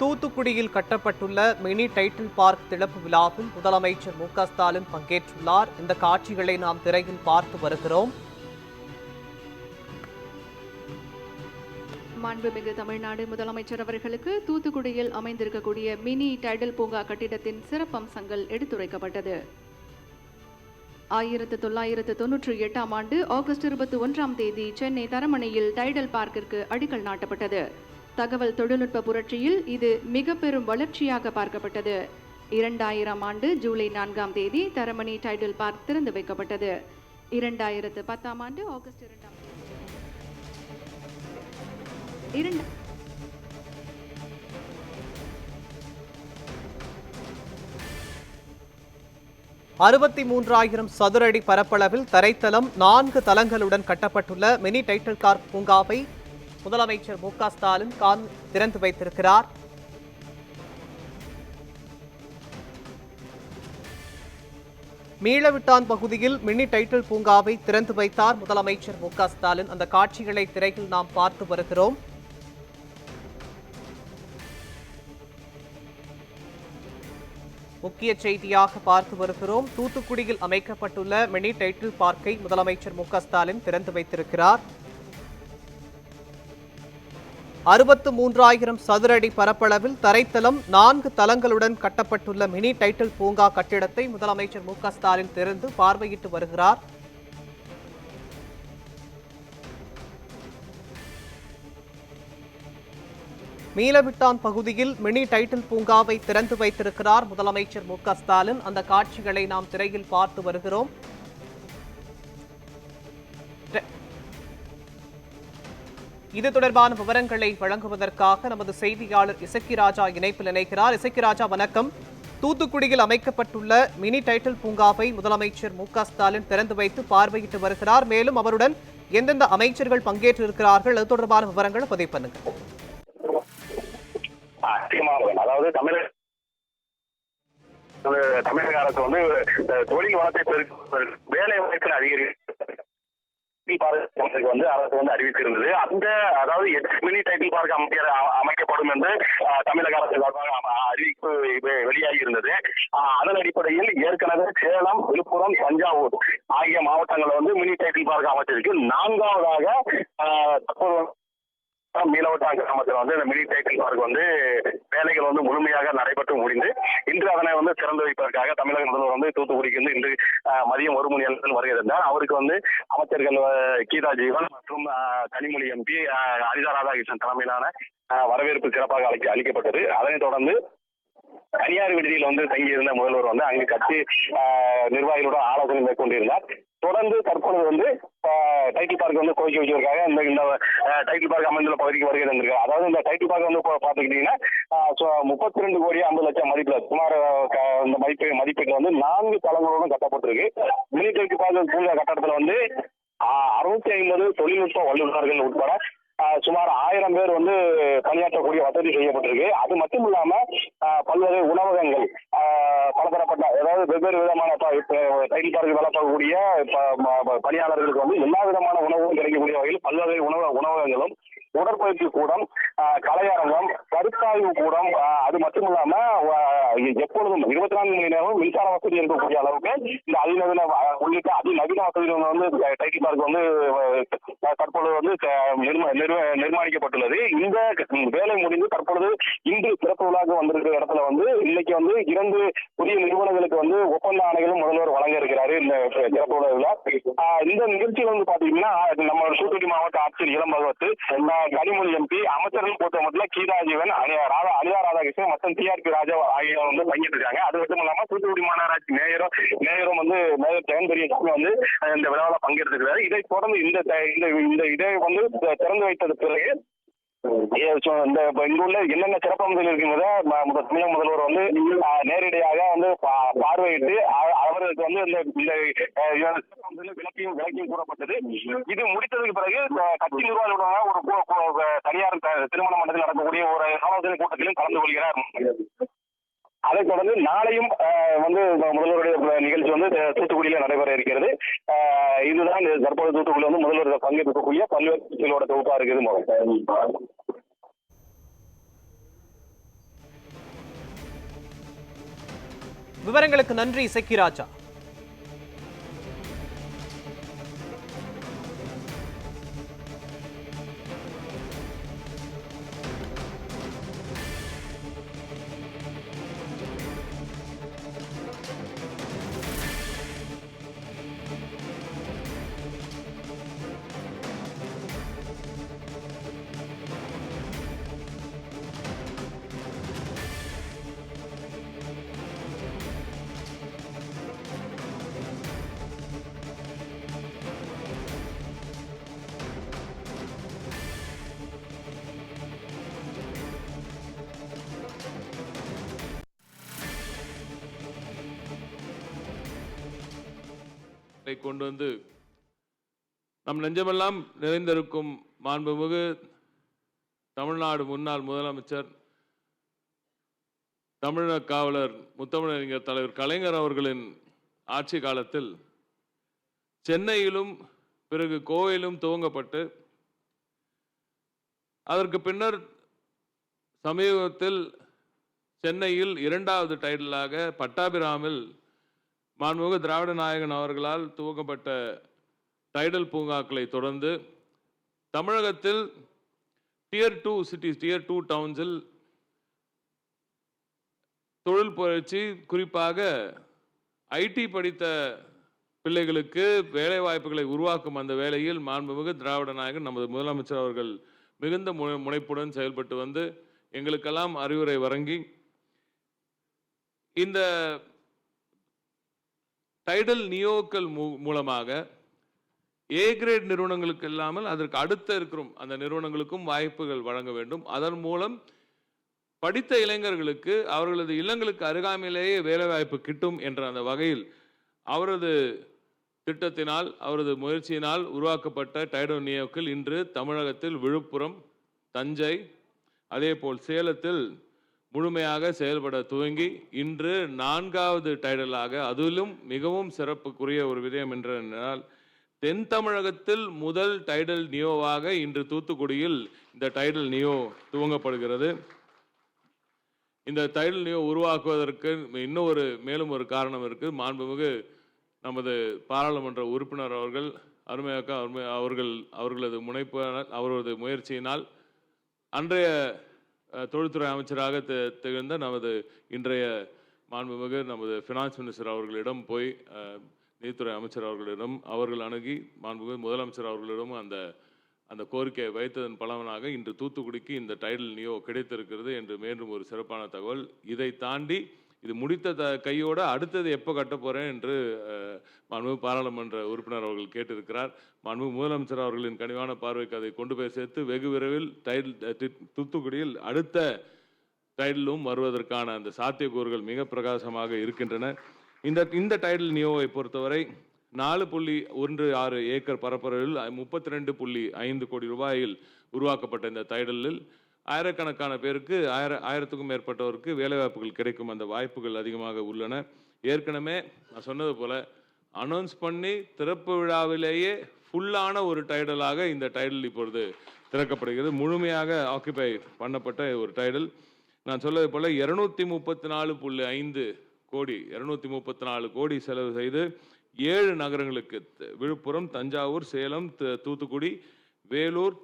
தூத்துக்குடியில் கட்டப்பட்டுள்ள mini title park திறப்பு விழாவில் முதலமைச்சர் மு க ஸ்டாலின் பங்கேற்றுள்ளார். இந்த காட்சிகளை நாம் திரையில் பார்த்து வருகிறோம். மாண்புமிகு தமிழ்நாடு முதலமைச்சர் அவர்களுக்கு தூத்துக்குடியில் அமைந்திருக்கக்கூடிய மினி டைடல் பூங்கா கட்டிடத்தின் சிறப்பம்சங்கள் எடுத்துரைக்கப்பட்டது. ஆயிரத்து தொள்ளாயிரத்து தொன்னூற்றி எட்டாம் ஆண்டு ஆகஸ்ட் இருபத்தி ஒன்றாம் தேதி சென்னை தரமணையில் டைடல் பார்க்கிற்கு அடிக்கல் நாட்டப்பட்டது. தகவல் தொழில்நுட்ப புரட்சியில் இது மிக பெரும் வளர்ச்சியாக பார்க்கப்பட்டது. இரண்டாயிரம் ஆண்டு ஜூலை நான்காம் தேதி தரமணி டைடல் பார்க் திறந்து வைக்கப்பட்டது. இரண்டாயிரத்து பத்தாம் ஆண்டு ஆகஸ்ட் இரண்டாம் இரண்டு அறுபத்தி மூன்றாயிரம் சதுரடி பரப்பளவில் தரைத்தளம் நான்கு தளங்களுடன் கட்டப்பட்டுள்ள மினி டைட்டில் கார் பூங்காவை முதலமைச்சர் மு க ஸ்டாலின் கான் திறந்து வைத்திருக்கிறார். மீளவிட்டான் பகுதியில் மினி டைட்டில் பூங்காவை திறந்து வைத்தார் முதலமைச்சர் மு க ஸ்டாலின். அந்த காட்சிகளை திரையில் நாம் பார்த்து வருகிறோம். முக்கிய செய்தியாக பார்த்து வருகிறோம். தூத்துக்குடியில் அமைக்கப்பட்டுள்ள மினி டைட்டில் பார்க்கை முதலமைச்சர் மு க ஸ்டாலின் திறந்து வைத்திருக்கிறார். அறுபத்து மூன்றாயிரம் சதுர அடி பரப்பளவில் தரைத்தளம் நான்கு தளங்களுடன் கட்டப்பட்டுள்ள மினி டைட்டில் பூங்கா கட்டிடத்தை முதலமைச்சர் மு ஸ்டாலின் திறந்து பார்வையிட்டு வருகிறார். மீளவிட்டான் பகுதியில் மினி டைட்டில் பூங்காவை திறந்து வைத்திருக்கிறார் முதலமைச்சர் மு ஸ்டாலின். அந்த காட்சிகளை நாம் திரையில் பார்த்து வருகிறோம். இது தொடர்பான விவரங்களை வழங்குவதற்காக நமது செய்தியாளர் இசக்கி ராஜா இணைப்பில் இணைக்கிறார் இசக்கி ராஜா வணக்கம். தூத்துக்குடியில் அமைக்கப்பட்டுள்ள மினி டைட்டில் பூங்காவை முதலமைச்சர் மு ஸ்டாலின் திறந்து வைத்து பார்வையிட்டு வருகிறார். மேலும் அவருடன் எந்தெந்த அமைச்சர்கள் பங்கேற்று இருக்கிறார்கள் அது தொடர்பான விவரங்களை பதிவு பண்ணுங்க அதாவது தமிழக தமிழக அரசு வந்து தொழில் வளத்தை பெருக்க வேலை வாய்ப்பை டைட்டில் பார்க் வந்து அரசு வந்து அறிவித்திருந்தது. அந்த அதாவது எட்டு மினி டைட்டில் பார்க் அமைக்க அமைக்கப்படும் என்று தமிழக அரசு அறிவிப்பு வெளியாகி இருந்தது அதன் அடிப்படையில் ஏற்கனவே சேலம் விழுப்புரம் தஞ்சாவூர் ஆகிய மாவட்டங்களில் வந்து மினி டைட்டில் பார்க் அமைச்சிருக்கு நான்காவதாக தற்போது மீனவட்டா கிராமத்தில் வந்து இந்த மினி டைட்டில் பார்க் வந்து வேலைகள் வந்து முழுமையாக நடைபெற்று முடிந்து இன்று அதனை வந்து திறந்து வைப்பதற்காக தமிழக முதல்வர் வந்து தூத்துக்குடிக்கு வந்து இன்று மதியம் ஒரு மணி அளவில் வருகிறார் அவருக்கு வந்து அமைச்சர்கள் கீதா ஜீவன் மற்றும் கனிமொழி எம்பி ஹரிதா ராதாகிருஷ்ணன் தலைமையிலான வரவேற்பு சிறப்பாக அளிக்க அளிக்கப்பட்டது. அதனைத் தொடர்ந்து தனியார் விடுதியில் வந்து தங்கியிருந்த முதல்வர் வந்து அங்கு கட்சி ஆஹ், நிர்வாகிகளோட ஆலோசனை மேற்கொண்டிருந்தார். தொடர்ந்து தற்பொழுது வந்து டைட்டில் பார்க் வந்து கோரிக்கை வச்சிருக்காங்க. இந்த இந்த டைட்டில் பார்க் அமைந்துள்ள பகுதிக்கு வருகை தந்திருக்காங்க. அதாவது இந்த டைட்டில் பார்க் வந்து இப்போ பார்த்துக்கிட்டீங்கன்னா முப்பத்தி ரெண்டு கோடி ஐம்பது லட்சம் மதிப்பில் சுமார் இந்த மதிப்பு மதிப்பீட்டில் வந்து நான்கு தளங்களோடும் கட்டப்பட்டிருக்கு. மினி டைட்டில் பார்க் பூங்கா கட்டடத்தில் வந்து அறுநூத்தி ஐம்பது தொழில்நுட்ப வல்லுநர்கள் உட்பட சுமார் ஆயிரம் பேர் வந்து பணியாற்றக்கூடிய வசதி செய்யப்பட்டிருக்கு. அது மட்டும் இல்லாம பல்வேறு உணவகங்கள் பலதரப்பட்ட அதாவது வெவ்வேறு விதமான ப- இப்ப டைட்டில் பார்க் வளர்க்கக்கூடிய ப- பணியாளர்களுக்கு வந்து எல்லா விதமான உணவும் கிடைக்கக்கூடிய வகையில் பல்வேறு உணவு உணவகங்களும் உடற்பயிற்சி கூடம் கலையரங்கம் கருத்தாய்வு கூடம் அது மட்டும் இல்லாம எப்பொழுதும் இருபத்தி நான்கு மணி நேரமும் மின்சார வசதி இருக்கக்கூடிய அளவுக்கு இந்த அதிநவீன உள்ளிட்ட அதிநவீன வசதிகள் வந்து டைட்டி பார்க் வந்து தற்பொழுது வந்து நிர்மாணிக்கப்பட்டுள்ளது. இந்த வேலை முடிந்து தற்பொழுது இன்று சிறப்பு விழாக்கு வந்திருக்கிற இடத்துல வந்து இன்னைக்கு வந்து இரண்டு புதிய நிறுவனங்களுக்கு வந்து ஒப்பந்த ஆணைகளும் முதல்வர் வழங்க இருக்கிறாரு. இந்த சிறப்பு விழா இந்த நிகழ்ச்சியில் வந்து பாத்தீங்கன்னா நம்ம தூத்துக்குடி மாவட்ட ஆட்சியர் இளம் பகவத் கனிமொழி எம்பி அமைச்சர்கள் பொறுத்த மட்டும் கீதாஜீவன் ராதா அனிதா ராதாகிருஷ்ணன் மற்றும் டிஆர்பி ராஜா ஆகியோர் வந்து பங்கேற்றிருக்காங்க அது மட்டும் இல்லாம தூத்துக்குடி மாநகராட்சி மேயரும் மேயரும் வந்து மேயர் ஜெகன் பெரியசாமி வந்து இந்த விழாவில் பங்கேற்றிருக்கிறார் இதை தொடர்ந்து இந்த இந்த இந்த இதை வந்து திறந்து வைத்தது பிறகு இந்த இங்க உள்ள என்னென்ன சிறப்பம்சங்கள் இருக்குங்கிறத தமிழக முதல்வர் வந்து நேரடியாக வந்து பார்வையிட்டு அவர்களுக்கு வந்து இந்த விளக்கியும் விளக்கியும் கூறப்பட்டது. இது முடித்ததுக்கு பிறகு கட்சி நிர்வாகிகளுடன் ஒரு தனியார் திருமண மண்டலத்தில் நடக்கக்கூடிய ஒரு ஆலோசனை கூட்டத்திலும் கலந்து கொள்கிறார். அதைத் தொடர்ந்து நாளையும் வந்து முதல்வருடைய நிகழ்ச்சி வந்து தூத்துக்குடியில நடைபெற இருக்கிறது. இதுதான் தற்போது தூத்துக்குடியில் வந்து முதல்வர் பங்கேற்கக்கூடிய பல்வேறு நிகழ்ச்சிகளோட தொகுப்பா இருக்குது மகன். விவரங்களுக்கு நன்றி செக்கிராஜா இதை கொண்டு வந்து நம் நெஞ்சமெல்லாம் நிறைந்திருக்கும் மாண்புமிகு தமிழ்நாடு முன்னாள் முதலமைச்சர் தமிழக காவலர் முத்தமிழறிஞர் தலைவர் கலைஞர் அவர்களின் ஆட்சி காலத்தில் சென்னையிலும் பிறகு கோவையிலும் துவங்கப்பட்டு அதற்கு பின்னர் சமீபத்தில் சென்னையில் இரண்டாவது டைட்டிலாக பட்டாபிராமில் மாண்புமிகு திராவிட நாயகன் அவர்களால் துவக்கப்பட்ட டைடல் பூங்காக்களை தொடர்ந்து தமிழகத்தில் tier two cities tier two டவுன்ஸில் தொழில் புரட்சி குறிப்பாக ஐடி படித்த பிள்ளைகளுக்கு வேலை வாய்ப்புகளை உருவாக்கும் அந்த வேலையில் மாண்புமிகு திராவிட நாயகன் நமது முதலமைச்சர் அவர்கள் மிகுந்த மு- முனைப்புடன் செயல்பட்டு வந்து எங்களுக்கெல்லாம் அறிவுரை வழங்கி இந்த டைடல் நியோக்கள் மூ- மூலமாக ஏ கிரேட் நிறுவனங்களுக்கு இல்லாமல் அதற்கு அடுத்த இருக்கிறோம் அந்த நிறுவனங்களுக்கும் வாய்ப்புகள் வழங்க வேண்டும். அதன் மூலம் படித்த இளைஞர்களுக்கு அவர்களது இல்லங்களுக்கு அருகாமையிலேயே வேலைவாய்ப்பு கிட்டும் என்ற அந்த வகையில் அவரது திட்டத்தினால் அவரது முயற்சியினால் உருவாக்கப்பட்ட டைடல் நியோக்கள் இன்று தமிழகத்தில் விழுப்புரம் தஞ்சை அதேபோல் சேலத்தில் முழுமையாக செயல்பட துவங்கி இன்று நான்காவது டைடலாக அதிலும் மிகவும் சிறப்புக்குரிய ஒரு விடயம் என்றால் தென் தமிழகத்தில் முதல் டைடல் நியோவாக இன்று தூத்துக்குடியில் இந்த டைடல் நியோ துவங்கப்படுகிறது. இந்த டைடல் நியோ உருவாக்குவதற்கு இன்னும் ஒரு மேலும் ஒரு காரணம் இருக்கு. மாண்புமிகு நமது பாராளுமன்ற உறுப்பினர் அவர்கள் அருமையாக்க அருமை அவர்கள் அவர்களது முனைப்பு அவரது முயற்சியினால் அன்றைய தொழில்துறை அமைச்சராக திகழ்ந்த நமது இன்றைய மாண்புமிகு நமது ஃபினான்ஸ் மினிஸ்டர் அவர்களிடம் போய் அஹ், நிதித்துறை அமைச்சர் அவர்களிடம் அவர்கள் அணுகி மாண்புமிகு முதலமைச்சர் அவர்களிடம் அந்த அந்த கோரிக்கையை வைத்ததன் பலவனாக இன்று தூத்துக்குடிக்கு இந்த டைட்டில் நியோ கிடைத்திருக்கிறது என்று மீண்டும் ஒரு சிறப்பான தகவல். இதை தாண்டி இது முடித்த த கையோட அடுத்தது எப்போ கட்ட போகிறேன் என்று அஹ், பாராளுமன்ற உறுப்பினர் அவர்கள் கேட்டிருக்கிறார். மாண்புமிகு முதலமைச்சர் அவர்களின் கனிவான பார்வைக்கு அதை கொண்டு போய் சேர்த்து வெகு விரைவில் டைட்டில் தூத்துக்குடியில் அடுத்த டைட்டிலும் வருவதற்கான அந்த சாத்தியக்கூறுகள் மிக பிரகாசமாக இருக்கின்றன. இந்த இந்த டைட்டில் நியோவை பொறுத்தவரை நாலு புள்ளி ஒன்று ஆறு ஏக்கர் பரப்பளவில் முப்பத்தி ரெண்டு புள்ளி ஐந்து கோடி ரூபாயில் உருவாக்கப்பட்ட இந்த டைடலில் ஆயிரக்கணக்கான பேருக்கு ஆயிர ஆயிரத்துக்கும் மேற்பட்டவருக்கு வேலைவாய்ப்புகள் கிடைக்கும். அந்த வாய்ப்புகள் அதிகமாக உள்ளன. ஏற்கனவே நான் சொன்னது போல் அனௌன்ஸ் பண்ணி திறப்பு விழாவிலேயே ஃபுல்லான ஒரு டைடலாக இந்த டைடல் இப்பொழுது திறக்கப்படுகிறது. முழுமையாக ஆக்குபை பண்ணப்பட்ட ஒரு டைடல் நான் சொல்வது போல் இருநூத்தி முப்பத்தி நாலு புள்ளி ஐந்து கோடி இருநூத்தி முப்பத்தி நாலு கோடி செலவு செய்து ஏழு நகரங்களுக்கு த- விழுப்புரம் தஞ்சாவூர் சேலம் தூத்துக்குடி வேலூர்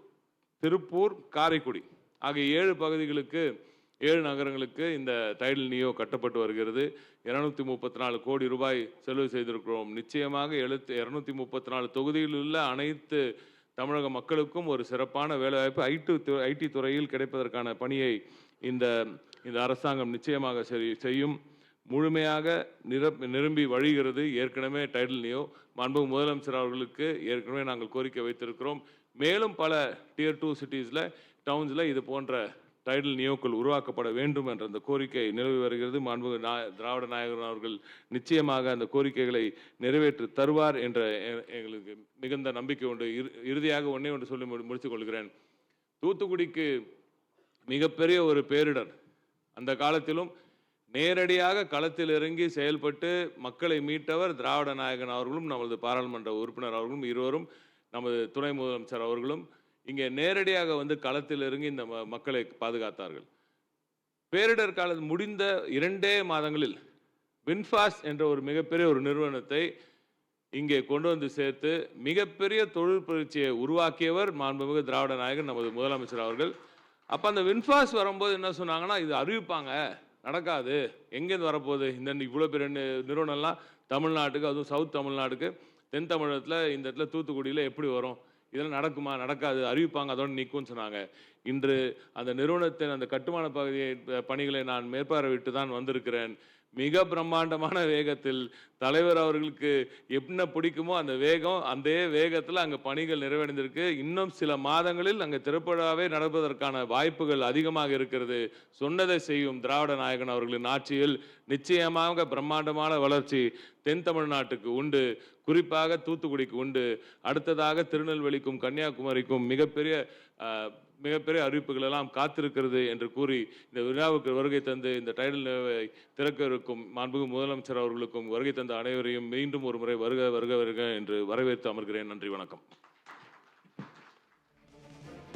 திருப்பூர் காரைக்குடி. ஆகிய ஏழு பகுதிகளுக்கு ஏழு நகரங்களுக்கு இந்த டைடல் நியோ கட்டப்பட்டு வருகிறது. இருநூத்தி முப்பத்தி நாலு கோடி ரூபாய் செலவு செய்திருக்கிறோம். நிச்சயமாக எழுத்து இரநூத்தி முப்பத்தி நாலு தொகுதியில் உள்ள அனைத்து தமிழக மக்களுக்கும் ஒரு சிறப்பான வேலைவாய்ப்பு ஐடி ஐடி துறையில் கிடைப்பதற்கான பணியை இந்த இந்த அரசாங்கம் நிச்சயமாக செய்யும். முழுமையாக நிரப் நிரம்பி வழிகிறது ஏற்கனவே டைடல் நியோ. மாண்புமிகு முதலமைச்சர் அவர்களுக்கு ஏற்கனவே நாங்கள் கோரிக்கை வைத்திருக்கிறோம். மேலும் பல டியர் டூ சிட்டிஸில் டவுன்ஸில் இது போன்ற டைடல் நியோக்கள் உருவாக்கப்பட வேண்டும் என்ற அந்த கோரிக்கை நிலவி வருகிறது. மாண்புமிகு நா- திராவிட நாயகன் அவர்கள் நிச்சயமாக அந்த கோரிக்கைகளை நிறைவேற்றி தருவார் என்ற எ- எங்களுக்கு மிகுந்த நம்பிக்கை உண்டு. இறு- இறுதியாக ஒன்றே ஒன்று சொல்லி முடி- முடித்துக் கொள்கிறேன். தூத்துக்குடிக்கு மிகப்பெரிய ஒரு பேரிடர். அந்த காலத்திலும் நேரடியாக களத்தில் இறங்கி செயல்பட்டு மக்களை மீட்டவர் திராவிட நாயகன் அவர்களும் நமது பாராளுமன்ற உறுப்பினர் அவர்களும் இருவரும் நமது துணை முதலமைச்சர் அவர்களும் இங்கே நேரடியாக வந்து களத்தில் இறங்கி இந்த ம- மக்களை பாதுகாத்தார்கள். பேரிடர் காலம் முடிந்த இரண்டே மாதங்களில் வின்ஃபாஸ் என்ற ஒரு மிகப்பெரிய ஒரு நிறுவனத்தை இங்கே கொண்டு வந்து சேர்த்து மிகப்பெரிய தொழில் புரட்சியை உருவாக்கியவர் மாண்புமிகு திராவிட நாயகன் நமது முதலமைச்சர் அவர்கள். அப்போ அந்த வின்ஃபாஸ் வரும்போது என்ன சொன்னாங்கன்னா இது அறிவிப்பாங்க நடக்காது. எங்கேருந்து வரப்போகுது? இந்த இவ்வளோ பெரிய நி- நிறுவனம்லாம்? தமிழ்நாட்டுக்கு அதுவும் சவுத் தமிழ்நாட்டுக்கு. தென் தமிழகத்தில் இந்த இடத்துல தூத்துக்குடியில் எப்படி வரும்? இதெல்லாம் நடக்குமா? நடக்காது. அறிவிப்பாங்க அதோட நிற்கும்னு சொன்னாங்க. இன்று அந்த நிறுவனத்தின் அந்த கட்டுமான பகுதியை பணிகளை நான் மேற்பார்வையிட்டு தான் வந்திருக்கிறேன். மிக பிரம்மாண்டமான வேகத்தில் தலைவர் அவர்களுக்கு என்ன பிடிக்குமோ அந்த வேகம் அந்த வேகத்தில் அங்கே பணிகள் நிறைவடைந்திருக்கு. இன்னும் சில மாதங்களில் அங்கே திருப்பழாவே நடப்பதற்கான வாய்ப்புகள் அதிகமாக இருக்கிறது. சொன்னதை செய்யும் திராவிட நாயகன் அவர்களின் ஆட்சியில் நிச்சயமாக பிரம்மாண்டமான வளர்ச்சி தென் தமிழ்நாட்டுக்கு உண்டு. குறிப்பாக தூத்துக்குடிக்கு உண்டு. அடுத்ததாக திருநெல்வேலிக்கும் கன்னியாகுமரிக்கும் மிகப்பெரிய மிகப்பெரிய அறிவிப்புகள் எல்லாம் காத்திருக்கிறது என்று கூறி இந்த விழாவுக்கு வருகை தந்து இந்த டைடல் திறக்க இருக்கும் மாண்புமிகு முதலமைச்சர் அவர்களுக்கும் வருகை தந்த அனைவரையும் மீண்டும் ஒரு முறை வருக வருக வருக என்று வரவேற்று அமர்கிறேன். நன்றி வணக்கம்.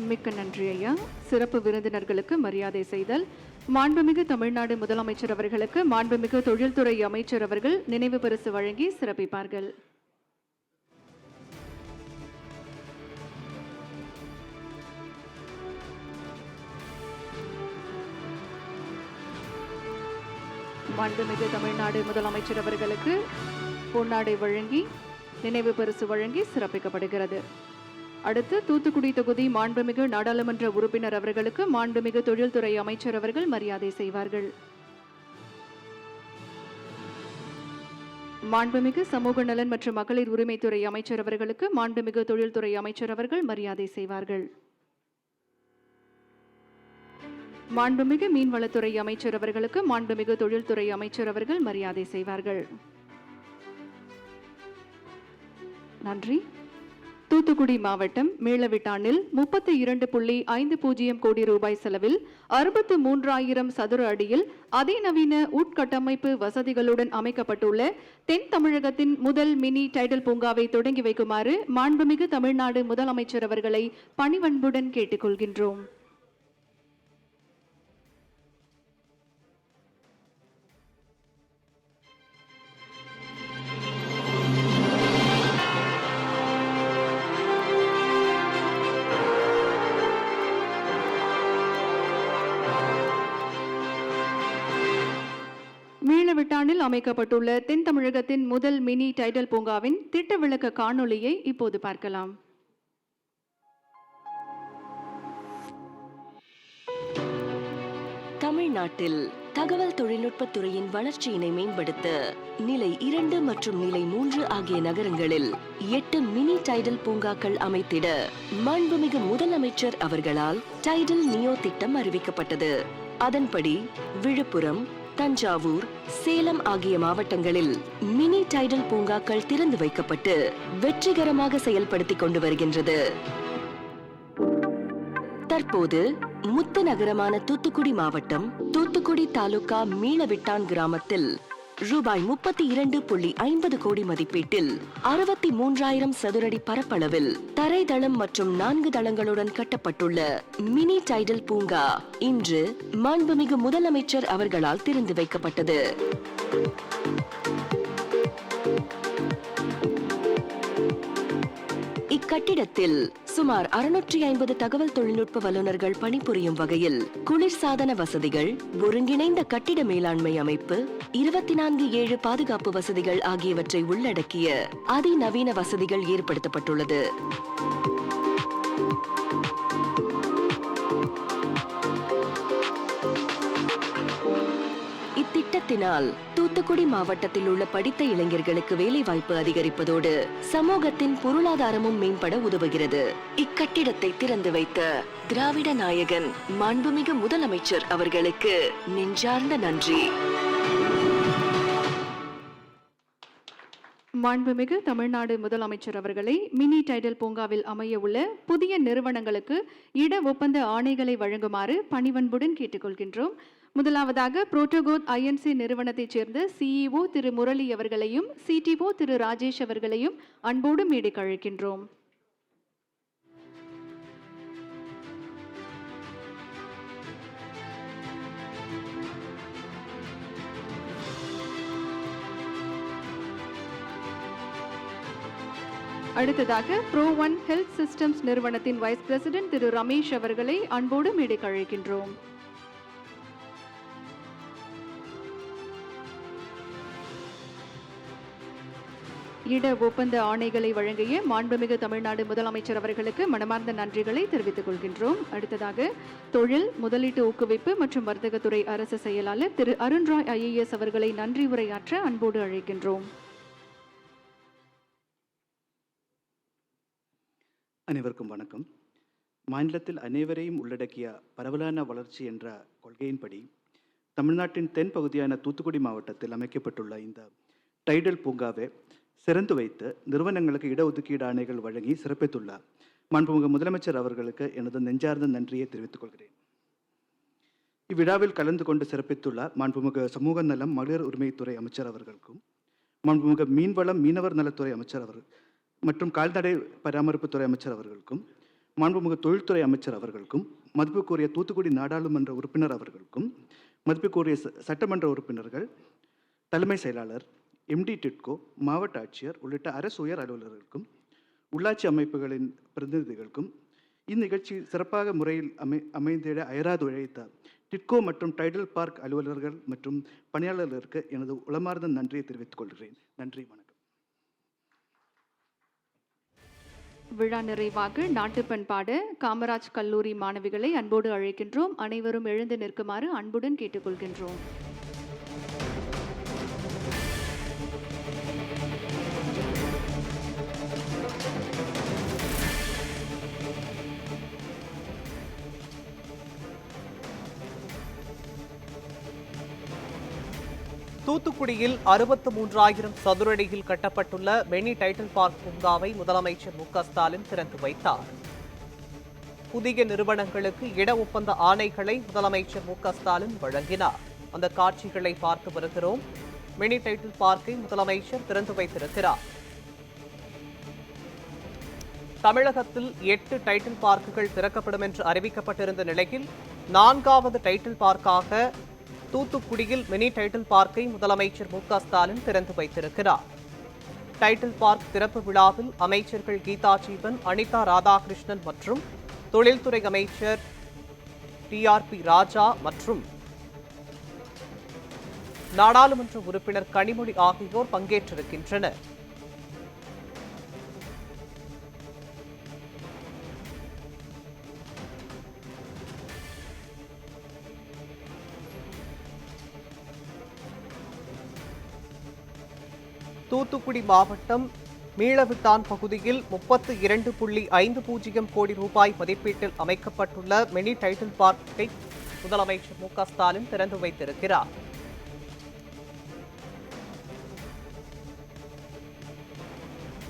மிக்க நன்றி ஐயா. சிறப்பு விருந்தினர்களுக்கு மரியாதை செய்தல். மாண்புமிகு தமிழ்நாடு முதலமைச்சர் அவர்களுக்கு மாண்புமிகு தொழில்துறை அமைச்சர் அவர்கள் நினைவு பரிசு வழங்கி சிறப்பிப்பார்கள். மாண்புமிகு தமிழ்நாடு முதலமைச்சர் அவர்களுக்கு பொன்னாடை வழங்கி நினைவு பரிசு வழங்கி சிறப்பிக்கப்படுகிறது. அடுத்து தூத்துக்குடி தொகுதி மாண்புமிகு நாடாளுமன்ற உறுப்பினர் அவர்களுக்கு மாண்புமிகு தொழில்துறை அமைச்சர் அவர்கள் மரியாதை செய்வார்கள். மாண்புமிகு சமூக நலன் மற்றும் மகளிர் உரிமைத்துறை அமைச்சர் அவர்களுக்கு மாண்புமிகு தொழில்துறை அமைச்சர் அவர்கள் மரியாதை செய்வார்கள். மாண்புமிகு மீன்வளத்துறை அமைச்சர் அவர்களுக்கு மாண்புமிகு தொழில்துறை அமைச்சர் அவர்கள் மரியாதை செய்வார்கள். நன்றி. தூத்துக்குடி மாவட்டம் மேளவிட்டானில் முப்பத்தி இரண்டு புள்ளி ஐந்து பூஜ்ஜியம் கோடி ரூபாய் செலவில் அறுபத்து மூன்றாயிரம் சதுர அடியில் அதிநவீன உட்கட்டமைப்பு வசதிகளுடன் அமைக்கப்பட்டுள்ள தென் தமிழகத்தின் முதல் மினி டைடல் பூங்காவை தொடங்கி வைக்குமாறு மாண்புமிகு தமிழ்நாடு முதலமைச்சர் அவர்களை பணிவன்புடன் கேட்டுக்கொள்கின்றோம். அமைக்கப்பட்டுள்ள தென் தமிழகத்தின் முதல் மினி டைடல் பூங்காவின் திட்ட விளக்க காணொளியை இப்போது பார்க்கலாம். தமிழ்நாட்டில் தகவல் தொழில்நுட்பத் துறையின் வளர்ச்சியினை மேம்படுத்த நிலை இரண்டு மற்றும் நிலை மூன்று ஆகிய நகரங்களில் எட்டு மினி டைடல் பூங்காக்கள் அமைத்திட மாண்புமிகு முதலமைச்சர் அவர்களால் டைடல் நியோ திட்டம் அறிவிக்கப்பட்டது. அதன்படி விழுப்புரம் தஞ்சாவூர் சேலம் ஆகிய மாவட்டங்களில் மினி டைடல் பூங்காக்கள் திறந்து வைக்கப்பட்டு வெற்றிகரமாக செயல்படுத்தி கொண்டு வருகின்றது. தற்போது முத்து நகரமான தூத்துக்குடி மாவட்டம் தூத்துக்குடி தாலுகா மீளவிட்டான் கிராமத்தில் ரூபாய் முப்பத்தி இரண்டு புள்ளி ஐம்பது கோடி மதிப்பீட்டில் அறுபத்தி மூன்றாயிரம் சதுரடி பரப்பளவில் தரைதளம் மற்றும் நான்கு தளங்களுடன் கட்டப்பட்டுள்ள மினி டைடல் பூங்கா இன்று மாண்புமிகு முதலமைச்சர் அவர்களால் திறந்து வைக்கப்பட்டது. கட்டிடத்தில் சுமார் அறுநூற்றி ஐம்பது தகவல் தொழில்நுட்ப வல்லுநர்கள் பணிபுரியும் வகையில் குளிர்சாதன வசதிகள் ஒருங்கிணைந்த கட்டிட மேலாண்மை அமைப்பு இருபத்தி நான்கு ஏழு பாதுகாப்பு வசதிகள் ஆகியவற்றை உள்ளடக்கிய அதிநவீன வசதிகள் ஏற்படுத்தப்பட்டுள்ளது. இத்திட்டத்தினால் தூத்துக்குடி மாவட்டத்தில் உள்ள படித்த இளைஞர்களுக்கு வேலை வாய்ப்பு அதிகரிப்பதோடு சமூகத்தின் பொருளாதாரமும் மேம்பட உதவுகிறது. இக்கட்டிடத்தை திறந்து வைத்த திராவிட நாயகன் மாண்புமிகு முதலமைச்சர் அவர்களுக்கு நெஞ்சார்ந்த நன்றி. மாண்புமிகு தமிழ்நாடு முதலமைச்சர் அவர்களை மினி டைடல் பூங்காவில் அமைய உள்ள புதிய நிறுவனங்களுக்கு இட ஒப்பந்த ஆணைகளை வழங்குமாறு பணிவன்புடன் கேட்டுக்கொள்கின்றோம். முதலாவதாக புரோட்டோகோத் ஐஎன்சி நிறுவனத்தைச் சேர்ந்த சிஇஓ திரு முரளி அவர்களையும் சிடிஓ திரு ராஜேஷ் அவர்களையும் அன்போடு மேடை கழிக்கின்றோம் அடுத்ததாக ப்ரோ ஒன் ஹெல்த் சிஸ்டம்ஸ் நிறுவனத்தின் வைஸ் பிரசிடென்ட் திரு ரமேஷ் அவர்களை அன்போடு மேடை கழிக்கின்றோம் இட ஒப்பந்த ஆணைகளை வழங்கிய மாண்புமிகு தமிழ்நாடு முதலமைச்சர் அவர்களுக்கு மனமார்ந்த நன்றிகளை தெரிவித்துக் கொள்கின்றோம். அடுத்ததாக தொழில் முதலீட்டு ஊக்குவிப்பு மற்றும் வர்த்தகத்துறை அரசு செயலாளர் திரு அருண்ராய் ஐஏஎஸ் அவர்களை நன்றி உரையாற்ற அன்போடு அழைக்கின்றோம். அனைவருக்கும் வணக்கம். மாநிலத்தில் அனைவரையும் உள்ளடக்கிய பரவலான வளர்ச்சி என்ற கொள்கையின்படி தமிழ்நாட்டின் தென் பகுதியான தூத்துக்குடி மாவட்டத்தில் அமைக்கப்பட்டுள்ள இந்த டைடல் பூங்காவை சிறந்து வைத்து நிறுவனங்களுக்கு இடஒதுக்கீடு ஆணைகள் வழங்கி சிறப்பித்துள்ளார். மாண்புமிகு முதலமைச்சர் அவர்களுக்கு எனது நெஞ்சார்ந்த நன்றியை தெரிவித்துக் கொள்கிறேன். இவ்விழாவில் கலந்து கொண்டு சிறப்பித்துள்ள மாண்புமிகு சமூக நலம் மகளிர் உரிமைத்துறை அமைச்சர் அவர்களுக்கும் மாண்புமிகு மீன்வளம் மீனவர் நலத்துறை அமைச்சர் அவர்கள் மற்றும் கால்நடை பராமரிப்புத்துறை அமைச்சர் அவர்களுக்கும் மாண்புமிகு தொழில்துறை அமைச்சர் அவர்களுக்கும் மதிப்புக்குரிய தூத்துக்குடி நாடாளுமன்ற உறுப்பினர் அவர்களுக்கும் மதிப்புக்குரிய ச- சட்டமன்ற உறுப்பினர்கள் தலைமை செயலாளர் எம்டி டிட்கோ மாவட்ட ஆட்சியர் உள்ளிட்ட அரசு உயர் அலுவலர்களுக்கும் உள்ளாட்சி அமைப்புகளின் பிரதிநிதிகளுக்கும் இந்நிகழ்ச்சி சிறப்பாக முறையில் அமை அமைந்திட அயராது உழைத்தார் டிட்கோ மற்றும் டைடல் பார்க் அலுவலர்கள் மற்றும் பணியாளர்களுக்கு எனது உளமார்ந்த நன்றியை தெரிவித்துக் கொள்கிறேன். நன்றி வணக்கம். விழா நிறைவாக நாட்டு பண்பாடு காமராஜ் கல்லூரி மாணவிகளை அன்போடு அழைக்கின்றோம். அனைவரும் எழுந்து நிற்குமாறு அன்புடன் கேட்டுக்கொள்கின்றோம். தூத்துக்குடியில் அறுபத்து மூன்றாயிரம் சதுரடியில் கட்டப்பட்டுள்ள மெனி டைட்டில் பார்க் பூங்காவை முதலமைச்சர் மு ஸ்டாலின் திறந்து வைத்தார். புதிய நிறுவனங்களுக்கு இட ஒப்பந்த ஆணைகளை முதலமைச்சர் மு ஸ்டாலின் வழங்கினார். அந்த காட்சிகளை பார்த்து வருகிறோம். மினி டைட்டில் பார்க்கை முதலமைச்சர் திறந்து வைத்திருக்கிறார். தமிழகத்தில் எட்டு டைட்டில் பார்க்குகள் திறக்கப்படும் என்று அறிவிக்கப்பட்டிருந்த நிலையில் நான்காவது டைட்டில் பார்க்காக தூத்துக்குடியில் மினி டைட்டில் பார்க்கை முதலமைச்சர் மு ஸ்டாலின் திறந்து வைத்திருக்கிறார். டைட்டில் பார்க் திறப்பு விழாவில் அமைச்சர்கள் கீதா ஜீவன் அனிதா ராதாகிருஷ்ணன் மற்றும் தொழில்துறை அமைச்சர் டிஆர்பி ராஜா மற்றும் நாடாளுமன்ற உறுப்பினர் கனிமொழி ஆகியோர் பங்கேற்றிருக்கின்றனர். தூத்துக்குடி மாவட்டம் மீளவிட்டான் பகுதியில் முப்பத்து இரண்டு புள்ளி ஐந்து பூஜ்ஜியம் கோடி ரூபாய் மதிப்பீட்டில் அமைக்கப்பட்டுள்ள மினி டைட்டில் பார்க்கை முதலமைச்சர் மு க ஸ்டாலின் திறந்து வைத்திருக்கிறார்.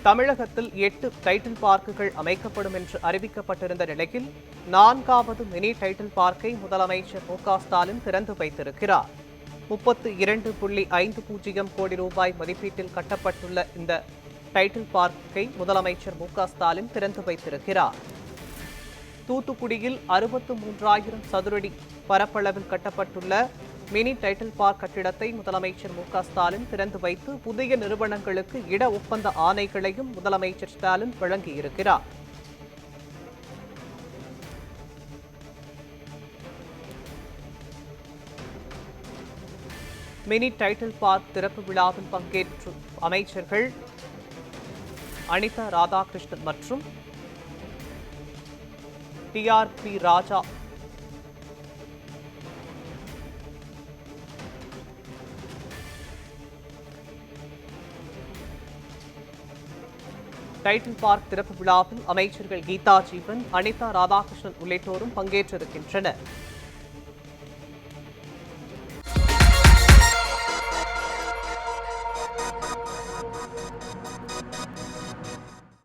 தமிழகத்தில் எட்டு டைட்டில் பார்க்குகள் அமைக்கப்படும் என்று அறிவிக்கப்பட்டிருந்த நிலையில் நான்காவது மினி டைட்டில் பார்க்கை முதலமைச்சர் மு க ஸ்டாலின் திறந்து வைத்திருக்கிறார். முப்பத்து இரண்டு புள்ளி ஐந்து பூஜ்ஜியம் கோடி ரூபாய் மதிப்பீட்டில் கட்டப்பட்டுள்ள இந்த டைட்டில் பார்க்கை முதலமைச்சர் மு ஸ்டாலின் திறந்து வைத்திருக்கிறார். தூத்துக்குடியில் அறுபத்து மூன்றாயிரம் சதுரடி பரப்பளவில் கட்டப்பட்டுள்ள மினி டைட்டில் பார்க் கட்டிடத்தை முதலமைச்சர் மு ஸ்டாலின் திறந்து வைத்து புதிய நிறுவனங்களுக்கு இட ஒப்பந்த ஆணைகளையும் முதலமைச்சர் ஸ்டாலின் வழங்கியிருக்கிறார். மினி டைட்டில் பார்க் திறப்பு விழாவில் பங்கேற்று அமைச்சர்கள் அனிதா ராதாகிருஷ்ணன் மற்றும் டிஆர்பி ராஜா. டைட்டில் பார்க் திறப்பு விழாவில் அமைச்சர்கள் கீதா ஜீவன் அனிதா ராதாகிருஷ்ணன் உள்ளிட்டோரும் பங்கேற்றிருக்கின்றனர்.